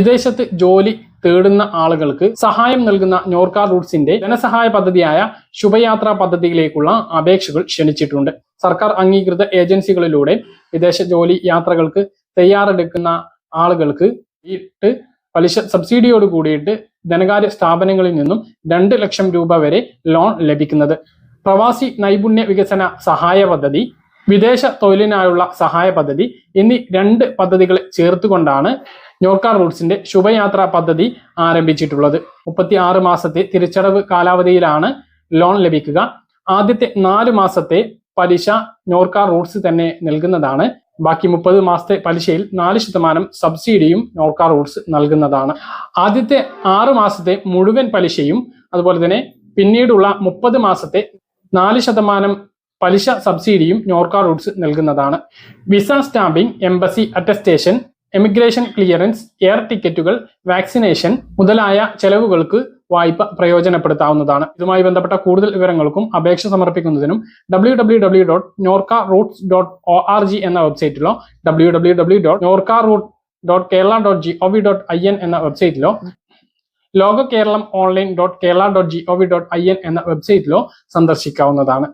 വിദേശത്ത് ജോലി തേടുന്ന ആളുകൾക്ക് സഹായം നൽകുന്ന നോർക്ക റൂട്ട്സിന്റെ ധനസഹായ പദ്ധതിയായ ശുഭയാത്രാ പദ്ധതിയിലേക്കുള്ള അപേക്ഷകൾ ക്ഷണിച്ചിട്ടുണ്ട്. സർക്കാർ അംഗീകൃത ഏജൻസികളിലൂടെ വിദേശ ജോലി യാത്രകൾക്ക് തയ്യാറെടുക്കുന്ന ആളുകൾക്ക് വീട്ട് പലിശ സബ്സിഡിയോട് കൂടിയിട്ട് ധനകാര്യ സ്ഥാപനങ്ങളിൽ നിന്നും രണ്ട് ലക്ഷം രൂപ വരെ ലോൺ ലഭിക്കുന്നത്. പ്രവാസി നൈപുണ്യ വികസന സഹായ പദ്ധതി വിദേശ തൊഴിലിനായുള്ള സഹായ പദ്ധതി എന്നീ രണ്ട് പദ്ധതികളെ ചേർത്തുകൊണ്ടാണ് നോർക്ക റൂട്ട്സിന്റെ ശുഭയാത്രാ പദ്ധതി ആരംഭിച്ചിട്ടുള്ളത്. മുപ്പത്തി ആറ് മാസത്തെ തിരിച്ചടവ് കാലാവധിയിലാണ് ലോൺ ലഭിക്കുക. ആദ്യത്തെ നാല് മാസത്തെ പലിശ നോർക്ക റൂട്ട്സ് തന്നെ നൽകുന്നതാണ്. ബാക്കി മുപ്പത് മാസത്തെ പലിശയിൽ നാല് ശതമാനം സബ്സിഡിയും നോർക്ക റൂട്ട്സ് നൽകുന്നതാണ്. ആദ്യത്തെ ആറ് മാസത്തെ മുഴുവൻ പലിശയും അതുപോലെ തന്നെ പിന്നീടുള്ള മുപ്പത് മാസത്തെ നാല് ശതമാനം പലിശ സബ്സിഡിയും നോർക്ക റൂട്ട്സ് നൽകുന്നതാണ്. Visa stamping embassy attestation emigration clearance air ടിക്കറ്റുകൾ വാക്സിനേഷൻ മുതലായ ചെലവുകൾക്ക് വായ്പ പ്രയോജനപ്പെടുത്താവുന്നതാണ്. ഇതുമായി ബന്ധപ്പെട്ട കൂടുതൽ വിവരങ്ങൾക്കും അപേക്ഷ സമർപ്പിക്കുന്നതിനും W W W dot Norka Roots dot O R G എന്ന വെബ്സൈറ്റിലോ W W W dot Norka root dot Kerala dot G O V dot I N എന്ന വെബ്സൈറ്റിലോ Loka Keralam online dot Kerala dot G O V dot I N എന്ന വെബ്സൈറ്റിലോ സന്ദർശിക്കാവുന്നതാണ്.